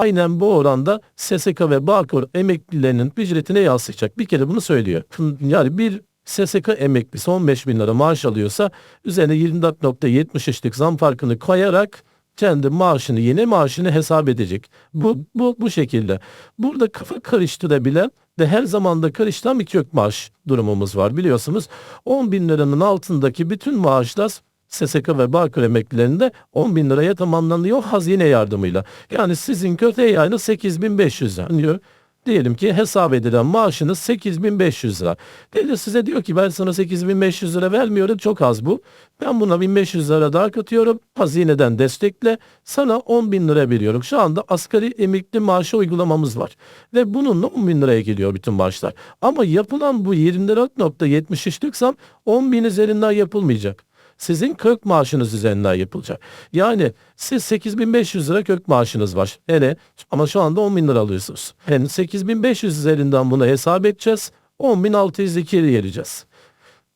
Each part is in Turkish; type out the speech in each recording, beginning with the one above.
aynen bu oranda SSK ve Bağkur emeklilerinin ücretine yansıyacak. Bir kere bunu söylüyor. Yani bir SSK emeklisi 15 bin lira maaş alıyorsa üzerine 24.73'lik zam farkını koyarak kendi maaşını yeni maaşını hesap edecek. Bu, bu, bu şekilde. Burada kafa karıştırabilen ve her zaman da karıştıran bir kök maaş durumumuz var biliyorsunuz. 10 bin liranın altındaki bütün maaşlar SSK ve Bağkur emeklilerinde 10 bin liraya tamamlanıyor hazine yardımıyla. Yani sizin kötü yani 8500 lira. Diyelim ki hesap edilen maaşınız 8500 lira. Devlet size diyor ki ben sana 8500 lira vermiyorum çok az bu. Ben buna 1500 lira daha katıyorum. Hazineden destekle sana 10 bin lira veriyorum. Şu anda asgari emekli maaşı uygulamamız var. Ve bununla 10 bin liraya geliyor bütün maaşlar. Ama yapılan bu 24.73'lük zam 10 bin üzerinden yapılmayacak sizin kök maaşınız üzerinden yapılacak. Yani siz 8500 lira kök maaşınız var. Hele ama şu anda 10 bin lira alıyorsunuz. Yani 8500 üzerinden bunu hesap edeceğiz. 10.602'ye geleceğiz.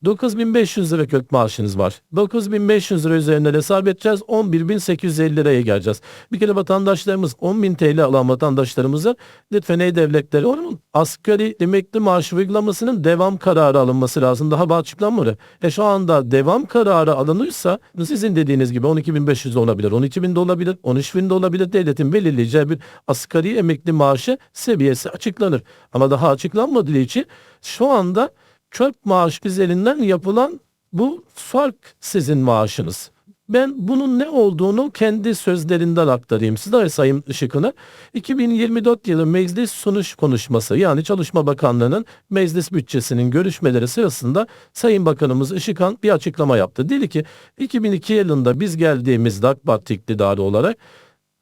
9500 lira kök maaşınız var. 9500 lira üzerinden hesap edeceğiz. 11.850 liraya geleceğiz. Bir kere vatandaşlarımız 10.000 TL alan vatandaşlarımıza lütfen ey devletleri onun asgari emekli maaşı uygulamasının devam kararı alınması lazım. Daha bu açıklanmadı. E şu anda devam kararı alınırsa sizin dediğiniz gibi 12.500 olabilir, 12.000 de olabilir, 13.000 de olabilir. Devletin belirleyeceği bir asgari emekli maaşı seviyesi açıklanır. Ama daha açıklanmadığı için şu anda çöp maaş üzerinden yapılan bu fark sizin maaşınız. Ben bunun ne olduğunu kendi sözlerinden aktarayım size Sayın Işık'ına. 2024 yılı meclis sunuş konuşması yani Çalışma Bakanlığı'nın meclis bütçesinin görüşmeleri sırasında Sayın Bakanımız Işıkhan bir açıklama yaptı. Dedi ki 2002 yılında biz geldiğimizde AK Parti iktidarı olarak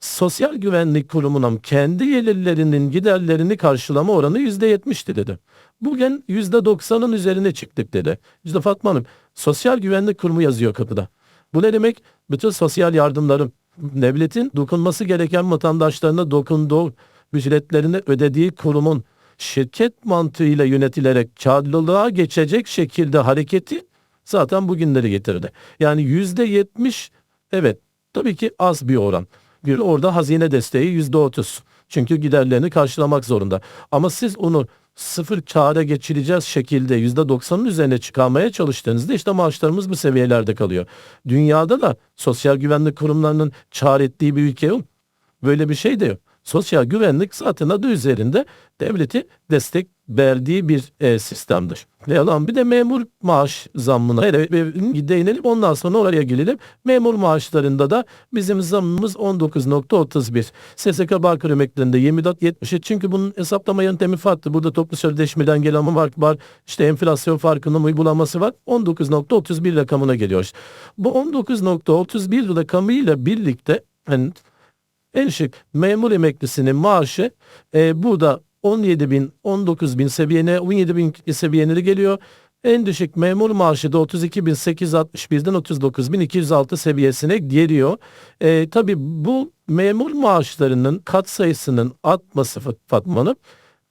Sosyal Güvenlik Kurumu'nun kendi gelirlerinin giderlerini karşılama oranı %70'ti dedi. Bugün %90'ın üzerine çıktık dedi. İşte Fatma Hanım Sosyal Güvenlik Kurumu yazıyor kapıda. Bu ne demek? Bütün sosyal yardımların devletin dokunması gereken vatandaşlarına dokunduğu ücretlerini ödediği kurumun şirket mantığıyla yönetilerek karlılığa geçecek şekilde hareketi zaten bugünleri getirdi. Yani yüzde yetmiş evet tabii ki az bir oran. Bir orada hazine desteği yüzde otuz. Çünkü giderlerini karşılamak zorunda. Ama siz onu sıfır kâra geçireceğiz şekilde yüzde doksanın üzerine çıkarmaya çalıştığınızda işte maaşlarımız bu seviyelerde kalıyor. Dünyada da sosyal güvenlik kurumlarının kâr ettiği bir ülke yok. Böyle bir şey de yok. Sosyal güvenlik zaten adı üzerinde devleti destek verdiği bir e, sistemdir. Ve alan bir de memur maaş zammına değinelim ondan sonra oraya gelelim. Memur maaşlarında da bizim zammımız 19.31. SSK Bağkur emeklerinde 24.70. Çünkü bunun hesaplama yöntemi farklı. Burada toplu sözleşmeden gelen fark var. İşte enflasyon farkının uygulaması var. 19.31 rakamına geliyor. Bu 19.31 rakamıyla birlikte yani en şık memur emeklisinin maaşı e, burada 17 bin, 19 bin seviyene, 17 bin seviyeleri geliyor. En düşük memur maaşı da 32.861'den 39.206 seviyesine geliyor. E, tabii bu memur maaşlarının kat sayısının artması Fatma'nın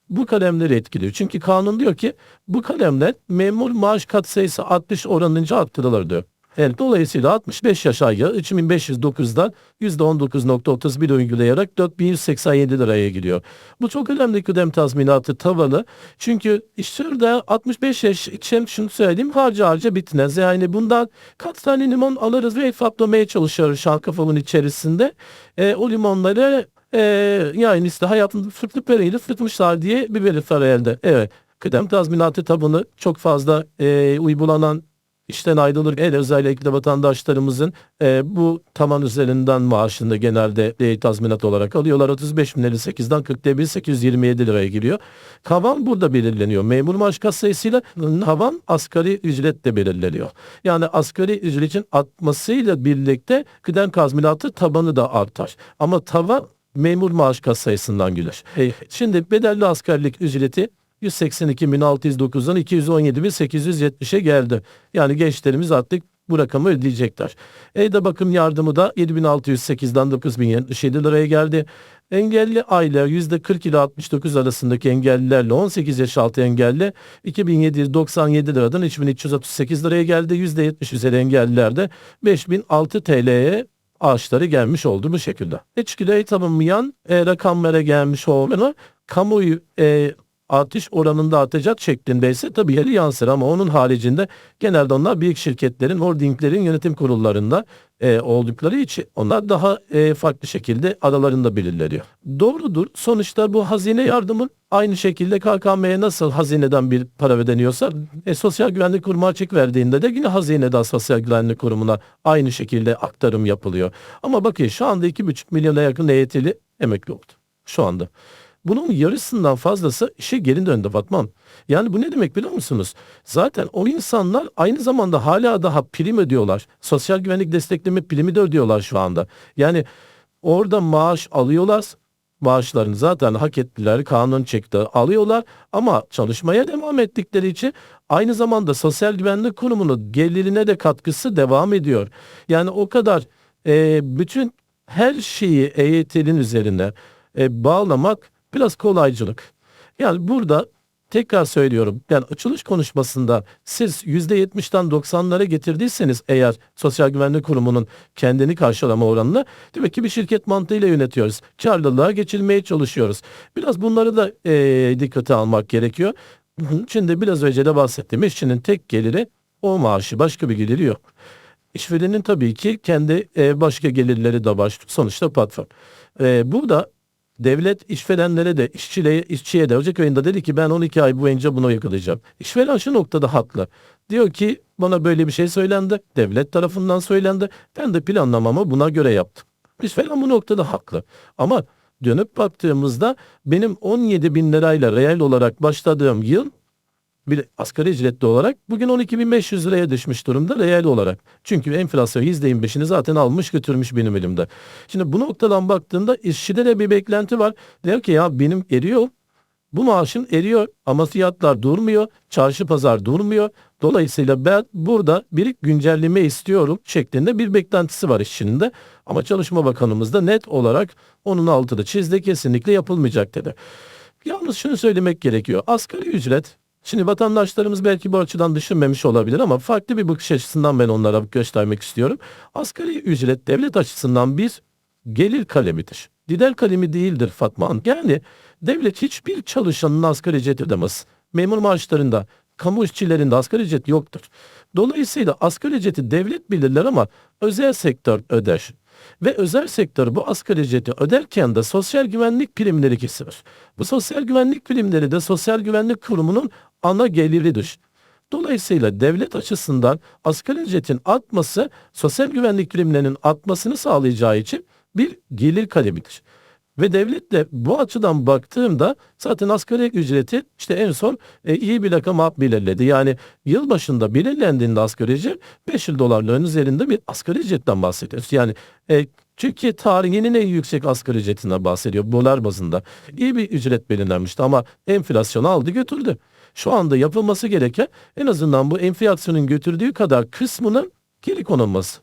bu kalemleri etkiliyor. Çünkü kanun diyor ki bu kalemler memur maaş kat sayısı 60 oranınca arttırılır diyor. Yani dolayısıyla 65 yaş ayı 3509'dan %19.31 uygulayarak 4187 liraya gidiyor. Bu çok önemli kıdem tazminatı tavanı. Çünkü şurada 65 yaş için şunu söyleyeyim harca harca bitmez. Yani bundan kaç tane limon alırız ve hesaplamaya çalışıyoruz kafamın içerisinde. E, o limonları e, yani işte hayatın fırtlı pereyle fırtmışlar diye bir belirti elde. Evet kıdem tazminatı tabanı çok fazla e, uygulanan işten ayrılırken özellikle vatandaşlarımızın e, bu tavan üzerinden maaşını genelde e, tazminat olarak alıyorlar. 35 bin 58'den 41 827 liraya giriyor. Tavan burada belirleniyor. Memur maaş kat sayısıyla tavan asgari ücretle belirleniyor. Yani asgari ücretin artmasıyla birlikte kıdem tazminatı tabanı da artar. Ama tavan memur maaş kat sayısından gelir. E, şimdi bedelli askerlik ücreti 182.609'dan 217.870'e geldi. Yani gençlerimiz artık bu rakamı ödeyecekler. Evde bakım yardımı da 7.608'den 9.077 liraya geldi. Engelli aile %40 ile 69 arasındaki engellilerle 18 yaş altı engelli 2797 liradan 3338 liraya geldi. %70 üzeri engellilerde 5006 TL'ye ağaçları gelmiş oldu bu şekilde. Etkileyi tanımlayan e, rakamlara gelmiş olmanı kamuoyu e, artış oranında artacak şeklindeyse tabii yeri yansır ama onun haricinde genelde onlar büyük şirketlerin, holdinglerin yönetim kurullarında e, oldukları için onlar daha e, farklı şekilde aralarında belirleniyor. Doğrudur. Sonuçta bu hazine yardımın aynı şekilde KKM'ye nasıl hazineden bir para ödeniyorsa e, Sosyal Güvenlik Kurumu açık verdiğinde de yine hazineden Sosyal Güvenlik Kurumu'na aynı şekilde aktarım yapılıyor. Ama bakın şu anda 2,5 milyona yakın EYT'li emekli oldu. Şu anda. Bunun yarısından fazlası işe geri döndü Fatma. Yani bu ne demek biliyor musunuz? Zaten o insanlar aynı zamanda hala daha prim ödüyorlar. Sosyal güvenlik destekleme primi de ödüyorlar şu anda. Yani orada maaş alıyorlar. Maaşlarını zaten hak ettiler, kanun çıktı, alıyorlar ama çalışmaya devam ettikleri için aynı zamanda Sosyal Güvenlik Kurumu'nun gelirine de katkısı devam ediyor. Yani o kadar e, bütün her şeyi EYT'nin üzerine e, bağlamak biraz kolaycılık. Yani burada tekrar söylüyorum. Yani açılış konuşmasında siz %70'den 90'lara getirdiyseniz eğer Sosyal Güvenlik Kurumu'nun kendini karşılama oranını demek ki bir şirket mantığıyla yönetiyoruz. Karlılığa geçilmeye çalışıyoruz. Biraz bunları da e, dikkate almak gerekiyor. Şimdi biraz önce de bahsettiğim işçinin tek geliri o maaşı başka bir geliri yok. İşverenin tabii ki kendi başka gelirleri de var. Sonuçta patron. E, burada devlet işverenlere de işçiye, işçiye de Ocak ayında dedi ki ben 12 ay boyunca bunu yakalayacağım. İşveren şu noktada haklı. Diyor ki bana böyle bir şey söylendi. Devlet tarafından söylendi. Ben de planlamamı buna göre yaptım. İşveren bu noktada haklı. Ama dönüp baktığımızda benim 17 bin lirayla reel olarak başladığım yıl bir asgari ücretli olarak bugün 12.500 liraya düşmüş durumda reel olarak. Çünkü enflasyon %25'ini zaten almış götürmüş benim elimde. Şimdi bu noktadan baktığında işçide de bir beklenti var. Diyor ki ya benim eriyor. Bu maaşım eriyor ama fiyatlar durmuyor. Çarşı pazar durmuyor. Dolayısıyla ben burada bir güncelleme istiyorum şeklinde bir beklentisi var işçinin de. Ama Çalışma Bakanımız da net olarak onun altını çizdi kesinlikle yapılmayacak dedi. Yalnız şunu söylemek gerekiyor. Asgari ücret Şimdi vatandaşlarımız belki bu açıdan düşünmemiş olabilir ama farklı bir bakış açısından ben onlara göstermek istiyorum. Asgari ücret devlet açısından bir gelir kalemidir. Gider kalemi değildir Fatma Hanım. Yani devlet hiçbir çalışanın asgari ücret ödemez. Memur maaşlarında, kamu işçilerinde asgari ücret yoktur. Dolayısıyla asgari ücreti devlet belirler ama özel sektör öder. Ve özel sektör bu asgari ücreti öderken de sosyal güvenlik primleri kesilir. Bu sosyal güvenlik primleri de sosyal güvenlik kurumunun ana geliridir. Dolayısıyla devlet açısından asgari ücretin artması sosyal güvenlik primlerinin artmasını sağlayacağı için bir gelir kalemidir. Ve devlet de bu açıdan baktığımda zaten asgari ücreti işte en son e, iyi bir rakam belirledi. Yani yıl başında belirlendiğinde asgari ücret 5 yıl dolarların üzerinde bir asgari ücretten bahsediyoruz. Yani e, Türkiye tarihinin en yüksek asgari ücretinden bahsediyor dolar bazında. İyi bir ücret belirlenmişti ama enflasyon aldı götürdü. Şu anda yapılması gereken en azından bu enflasyonun götürdüğü kadar kısmının geri konulması.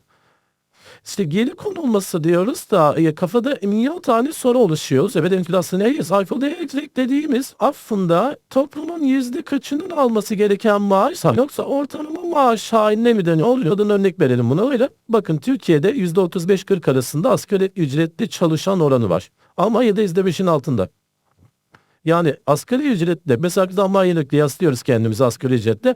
İşte geri konulması diyoruz da e, kafada milyon tane soru oluşuyor. Evet enflasyon neyiz? Sayfada elektrik dediğimiz aslında toplumun yüzde kaçının alması gereken maaş yoksa ortalama maaş haline mi dönüyor? Oluyordan örnek verelim buna öyle. Bakın Türkiye'de yüzde 35-40 arasında asgari ücretli çalışan oranı var. Almanya'da yüzde 5'in altında. Yani asgari ücretle mesela biz Almanya'yla kıyaslıyoruz kendimizi asgari ücretle.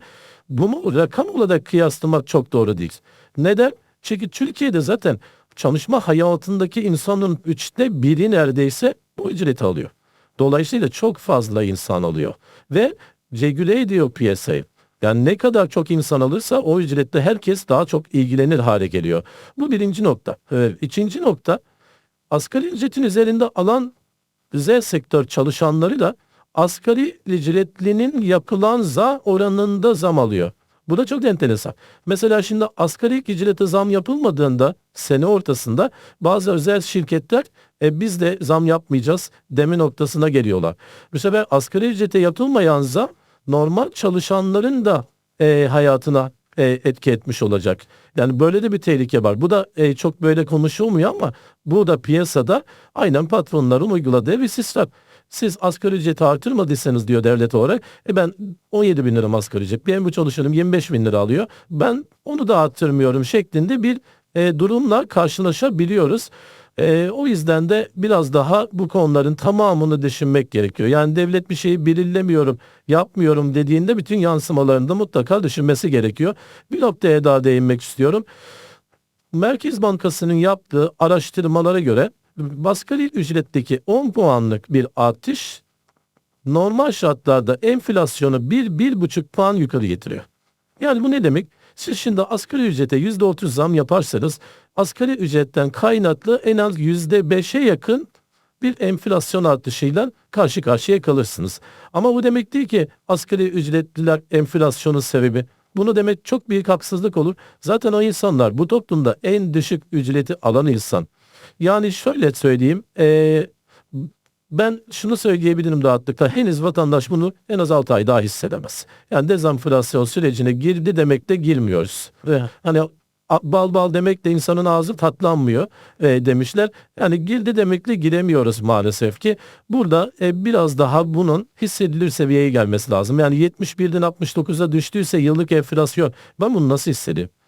Bunu rakam olarak kıyaslamak çok doğru değil. Neden? Çünkü Türkiye'de zaten çalışma hayatındaki insanın üçte biri neredeyse bu ücreti alıyor. Dolayısıyla çok fazla insan alıyor. Ve regüle ediyor piyasayı. Yani ne kadar çok insan alırsa o ücretle herkes daha çok ilgilenir hale geliyor. Bu birinci nokta. Evet, ikinci nokta asgari ücretin üzerinde alan özel sektör çalışanları da asgari ücretlinin yapılan za oranında zam alıyor. Bu da çok enteresan. Mesela şimdi asgari ücrete zam yapılmadığında sene ortasında bazı özel şirketler e, biz de zam yapmayacağız deme noktasına geliyorlar. Bu sefer asgari ücrete yapılmayan zam normal çalışanların da e, hayatına e, etki etmiş olacak. Yani böyle de bir tehlike var. Bu da e, çok böyle konuşulmuyor ama bu da piyasada aynen patronların uyguladığı bir sistem. Siz asgari ücreti artırmadıysanız diyor devlet olarak. E ben 17 bin lira asgari ücret. Benim bu çalışanım 25 bin lira alıyor. Ben onu da arttırmıyorum şeklinde bir e, durumla karşılaşabiliyoruz. E, o yüzden de biraz daha bu konuların tamamını düşünmek gerekiyor. Yani devlet bir şeyi belirlemiyorum, yapmıyorum dediğinde bütün yansımalarını da mutlaka düşünmesi gerekiyor. Bir noktaya daha değinmek istiyorum. Merkez Bankası'nın yaptığı araştırmalara göre asgari ücretteki 10 puanlık bir artış normal şartlarda enflasyonu 1-1,5 puan yukarı getiriyor. Yani bu ne demek? Siz şimdi asgari ücrete %30 zam yaparsanız asgari ücretten kaynaklı en az %5'e yakın bir enflasyon artışıyla karşı karşıya kalırsınız. Ama bu demek değil ki asgari ücretliler enflasyonun sebebi. Bunu demek çok büyük haksızlık olur. Zaten o insanlar bu toplumda en düşük ücreti alan insan. Yani şöyle söyleyeyim. eee, ben şunu söyleyebilirim rahatlıkla. Henüz vatandaş bunu en az 6 ay daha hissedemez. Yani dezenflasyon sürecine girdi demek de girmiyoruz. Ve hani bal bal demek de insanın ağzı tatlanmıyor e, demişler. Yani girdi demekle giremiyoruz maalesef ki. Burada e, biraz daha bunun hissedilir seviyeye gelmesi lazım. Yani 71'den 69'a düştüyse yıllık enflasyon ben bunu nasıl hissedeyim?